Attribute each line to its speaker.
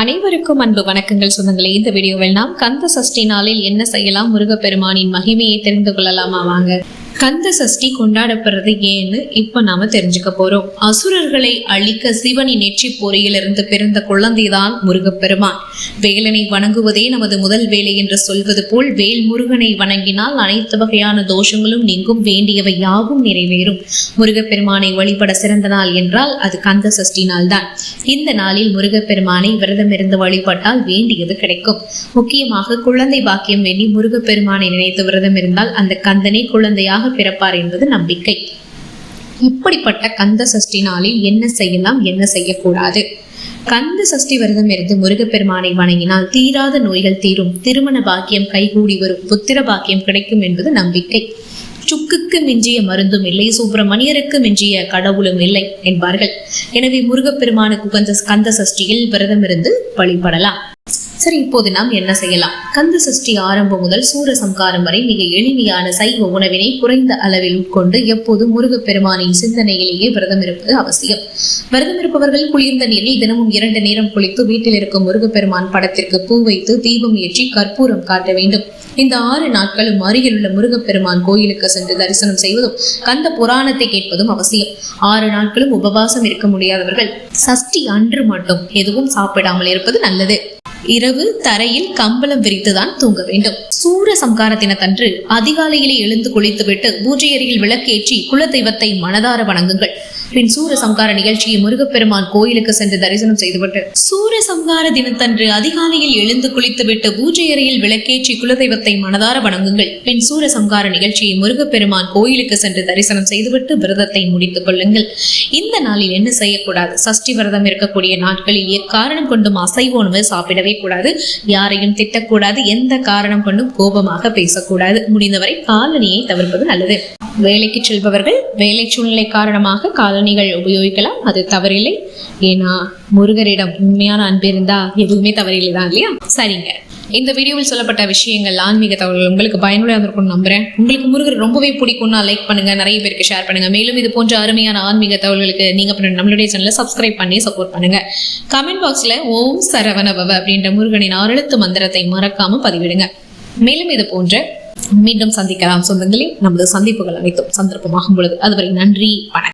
Speaker 1: அனைவருக்கும் அன்பு வணக்கங்கள் சொந்தங்களே. இந்த வீடியோவில் நாம் கந்த சஷ்டி நாளில் என்ன செய்யலாம்? முருகப்பெருமானின் மகிமையை தெரிந்து கொள்ளலாமா? வாங்க. கந்த சஷ்டி கொண்டாடப்படுறது ஏன்னு இப்ப நாம தெரிஞ்சுக்க போறோம். அசுரர்களை அழிக்க சிவனின் நெற்றி பொறியிலிருந்து பிறந்த குழந்தைதான் முருகப்பெருமான். வேலனை வணங்குவதே நமது முதல் வேலை என்று சொல்வது போல் வேல் முருகனை வணங்கினால் அனைத்து வகையான தோஷங்களும் நீங்கும் வேண்டியவை யாவும் நிறைவேறும். முருகப்பெருமானை வழிபட சிறந்த நாள் என்றால் அது கந்த சஷ்டி நாள் தான் இந்த நாளில் முருகப்பெருமானை விரதம் இருந்து வழிபட்டால் வேண்டியது கிடைக்கும். முக்கியமாக குழந்தை பாக்கியம் வேண்டி முருகப்பெருமானை நினைத்து விரதம் இருந்தால் அந்த கந்தனை குழந்தையாக பிறப்பார் என்பது நம்பிக்கை. இப்படிப்பட்ட கந்த சஷ்டி நாளில் என்ன செய்யலாம் என்ன செய்யக்கூடாது? கந்த சஷ்டி விரதம் இருந்து முருகப்பெருமானை வணங்கினால் தீராத நோய்கள் தீரும். திருமண பாக்கியம் கைகூடி வரும். புத்திர பாக்கியம் கிடைக்கும் என்பது நம்பிக்கை. சுக்குக்கு மிஞ்சிய மருந்தும் இல்லை. சுப்பிரமணியருக்கு மிஞ்சிய கடவுளும் இல்லை என்பார்கள். எனவே முருகப்பெருமானுக்கு கந்த கந்த சஷ்டியில் விரதம் இருந்து வழிபடலாம். சரி இப்போது நாம் என்ன செய்யலாம்? கந்த சஷ்டி ஆரம்பம் முதல் சூரசம்காரம் வரை மிக எளிமையான சைவ உணவினை குறைந்த அளவில் உட்கொண்டு எப்போதும் முருகப்பெருமானின் சிந்தனையிலேயே விரதம் இருப்பது அவசியம். விரதம் இருப்பவர்கள் குளிர்ந்த நீரில் தினமும் இரண்டு நேரம் குளித்து வீட்டில் இருக்கும் முருகப்பெருமான் படத்திற்கு பூ வைத்து தீபம் ஏற்றி கற்பூரம் காட்ட வேண்டும். இந்த ஆறு நாட்களும் அருகில் உள்ள முருகப்பெருமான் கோயிலுக்கு சென்று தரிசனம் செய்வதும் கந்த புராணத்தை கேட்பதும் அவசியம். ஆறு நாட்களும் உபவாசம் இருக்க முடியாதவர்கள் சஷ்டி அன்று மட்டும் எதுவும் சாப்பிடாமல் இருப்பது நல்லது. இரவு தரையில் கம்பளம் விரித்துதான் தூங்க வேண்டும். சூர சம்கார தினத்தன்று அதிகாலையிலே எழுந்து குளித்துவிட்டு பூஜை அறையில் விளக்கேற்றி குலதெய்வத்தை மனதார வணங்குங்கள். பின் சூர சம்கார நிகழ்ச்சியை முருகப்பெருமான் கோயிலுக்கு சென்று தரிசனம் செய்துவிட்டு சூர சம்கார தினத்தன்று அதிகாலையில் எழுந்து குளித்துவிட்டு பூஜை அறையில் விளக்கேற்றி குலதெய்வத்தை மனதார வணங்குங்கள். பின் சூர சம்கார நிகழ்ச்சியை முருகப்பெருமான் கோயிலுக்கு சென்று தரிசனம் செய்துவிட்டு விரதத்தை முடித்துக் கொள்ளுங்கள். இந்த நாளில் என்ன செய்யக்கூடாது? சஷ்டி விரதம் இருக்கக்கூடிய நாட்களில் எக்காரணம் கொண்டும் அசைவ உணவு சாப்பிடவே கூடாது. யாரையும் திட்டக்கூடாது. எந்த காரணம் கொண்டும் கோபமாக பேசக்கூடாது. முடிந்தவரை காலனியை தவிர்ப்பது நல்லது. வேலைக்கு செல்பவர்கள் வேலை சூழ்நிலை காரணமாக காலணிகள் உபயோகிக்கலாம். அது தவறில்லை. ஏன்னா முருகரிடம் உண்மையான அன்பு இருந்தா எதுவுமே தவறில்லை தான் இல்லையா? சரிங்க. இந்த வீடியோவில் சொல்லப்பட்ட விஷயங்கள் ஆன்மீக தகவல்கள் உங்களுக்கு பயனுள்ள இருக்கும்னு நம்புறேன். உங்களுக்கு முருகர் ரொம்பவே பிடிக்கும்னா லைக் பண்ணுங்க நிறைய பேருக்கு ஷேர் பண்ணுங்க. மேலும் இது போன்ற அருமையான ஆன்மீக தகவல்களுக்கு நீங்க நம்மளுடைய சேனலை சப்ஸ்கிரைப் பண்ணி சப்போர்ட் பண்ணுங்க. கமெண்ட் பாக்ஸ்ல ஓம் சரவணபவ அப்படின்ற முருகனின் ஆறெழுத்து மந்திரத்தை மறக்காம பதிவிடுங்க. மேலும் இது போன்ற மீண்டும் சந்திக்கலாம் சொந்தங்களே. நமது சந்திப்புகள் அனைத்தும் சந்தர்ப்பமாகும் பொழுது. அதுவரை நன்றி வணக்கம்.